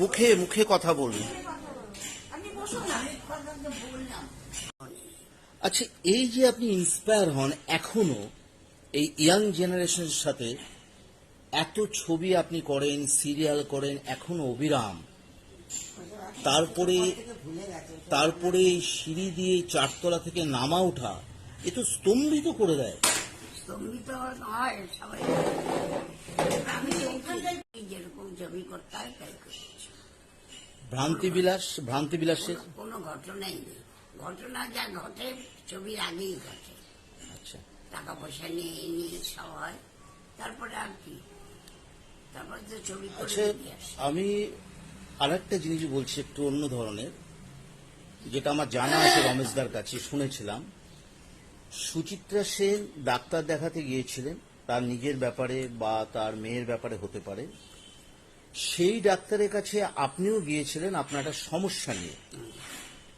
মুখে মুখে কথা বলুন। আচ্ছা এই যে আপনি ইন্সপায়ার হন এখনও এই ইয়াং জেনারেশনের সাথে এত ছবি আপনি করেন সিরিয়াল করেন এখনও অবিরাম। তারপরে তারপরে এই সিঁড়ি দিয়ে চারতলা থেকে নামা ওঠা এ তো স্তম্ভিত করে দেয়। স্তম্ভিত হয় সবাই যেরকম ছবি করতে হয় তাই করেছি ভ্রান্তি বিলাস ভ্রান্তি বিলাসের কোনো ঘটনাই নেই। ঘটনা যা ঘটে ছবির আগেই ঘটে। আচ্ছা। টাকা পয়সা নিয়ে নিয়ে সব হয়। তারপরে আর কি? তারপর তো ছবি করে আচ্ছা আসে। আমি আরেকটা জিনিস বলছি একটু অন্য ধরনের যেটা আমার জানা আছে রমেশদার কাছে শুনেছিলাম। সুচিত্রা সেন ডাক্তার দেখাতে গিয়েছিলেন। তার নিজের ব্যাপারে বা তার মেয়ের ব্যাপারে হতে পারে। সেই ডাক্তারের কাছে আপনিও গিয়েছিলেন আপনার একটা সমস্যা নিয়ে।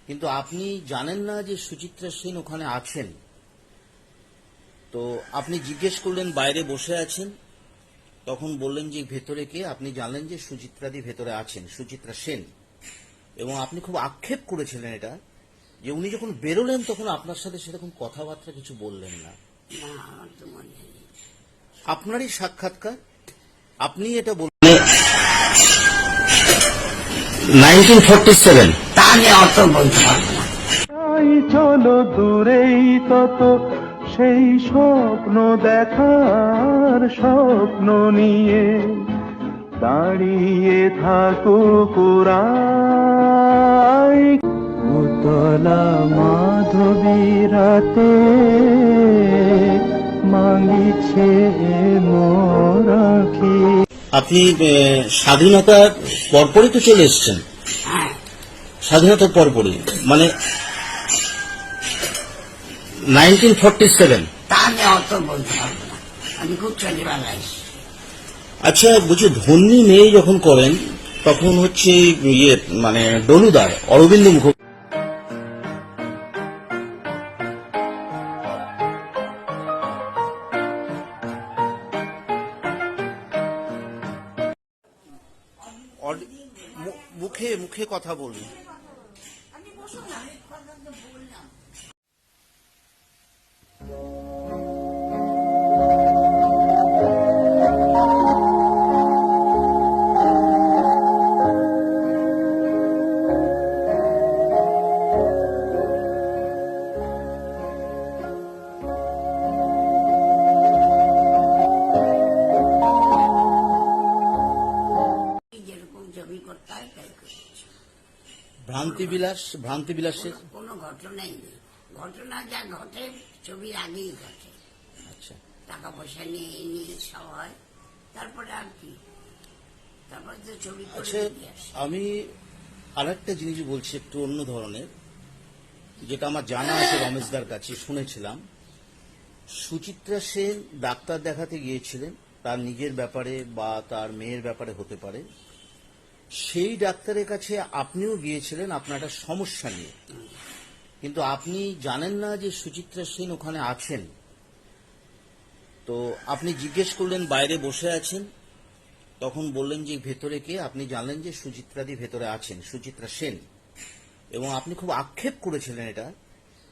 কিন্তু আপনি জানেন না যে সুচিত্রা সেন ওখানে আছেন। তো আপনি জিজ্ঞেস করলেন, বাইরে বসে আছেন। তখন বললেন যে, ভেতরে কে? আপনি জানলেন যে সুচিত্রাদি ভেতরে আছেন, সুচিত্রা সেন। এবং আপনি খুব আক্ষেপ করেছিলেন এটা, যে উনি যখন বেরোলেন তখন আপনার সাথে সেরকম কথাবার্তা কিছু বললেন না। আপনারই সাক্ষাৎকার? আপনি এটা বললেন নাইনটিন ফর্টি সেভেন। তা নিয়ে অত বলতে পারব চলো দূরেই তত সেই স্বপ্ন দেখার স্বপ্ন নিয়ে। দাঁড়িয়ে থাকো কোরাই উতলা মাধবী রাতে মোরাখি আপনি আহ, স্বাধীনতার পরপরই তো চলে এসছেন। স্বাধীনতার পরপরই। মানে নাইনটিন ফর্টি সেভেন। তা অত বলতে পারব না। আমি খুব ছোটবেলা আচ্ছা বলছি ধন্যী মেয়ে যখন করেন তখন হচ্ছে ইয়ে মানে ডলুদার অরবিন্দ মুখ মুখে মুখে কথা বলুন ভ্রান্তি বিলাস ভ্রান্তি বিলাসের কোনো ঘটনাই নেই। ঘটনা যা ঘটে ছবির আগেই ঘটে। আচ্ছা। টাকা পয়সা নিয়ে নিয়ে সব হয়। তারপরে আর কি? তারপর তো ছবি আচ্ছা আমি আরেকটা জিনিস বলছি একটু অন্য ধরনের যেটা আমার জানা আছে রমেশদার কাছে শুনেছিলাম। সুচিত্রা সেন ডাক্তার দেখাতে গিয়েছিলেন তার নিজের ব্যাপারে বা তার মেয়ের ব্যাপারে হতে পারে। সেই ডাক্তারের কাছে আপনিও গিয়েছিলেন আপনার একটা সমস্যা নিয়ে। কিন্তু আপনি জানেন না যে সুচিত্রা সেন ওখানে আছেন। তো আপনি জিজ্ঞেস করলেন বাইরে বসে আছেন। তখন বললেন যে ভেতরে কে? আপনি জানলেন যে সুচিত্রাদি ভেতরে আছেন সুচিত্রা সেন। এবং আপনি খুব আক্ষেপ করেছিলেন এটা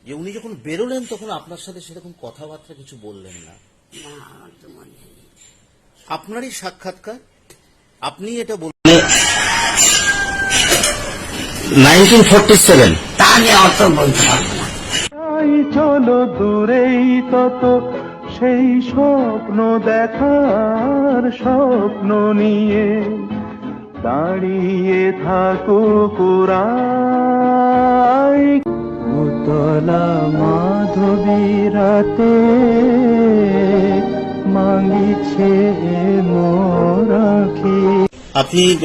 যে উনি যখন বেরোলেন তখন আপনার সাথে সেরকম কথাবার্তা কিছু বললেন না। আপনারই সাক্ষাৎকার? আপনি এটা বললেন নাইনটিন ফর্টি সেভেন। তা নিয়ে অত বলতে পারব না। চলো দূরেই তত সেই স্বপ্ন দেখার স্বপ্ন নিয়ে দাঁড়িয়ে থাকো কোরাই উতলা মাধবী রাতে মাঙ্গিছে মোরাখি আপনি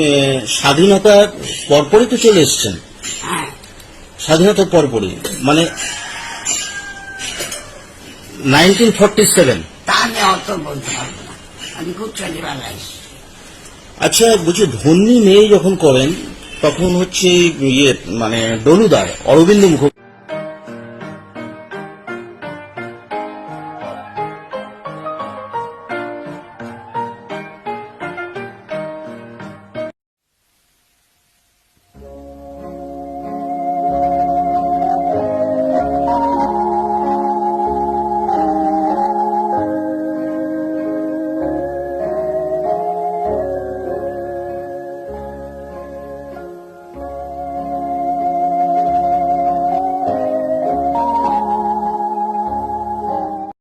স্বাধীনতার পরপরই তো চলে এসছেন। হ্যাঁ। স্বাধীনতার পরপরই মানে নাইনটিন ফর্টি সেভেন তা অত বলতে পারব না। আমি খুব ছোটবেলা আচ্ছা বলছি ধন্যী মেয়ে যখন করেন তখন হচ্ছে ইয়ে মানে ডলুদার অরবিন্দ মুখ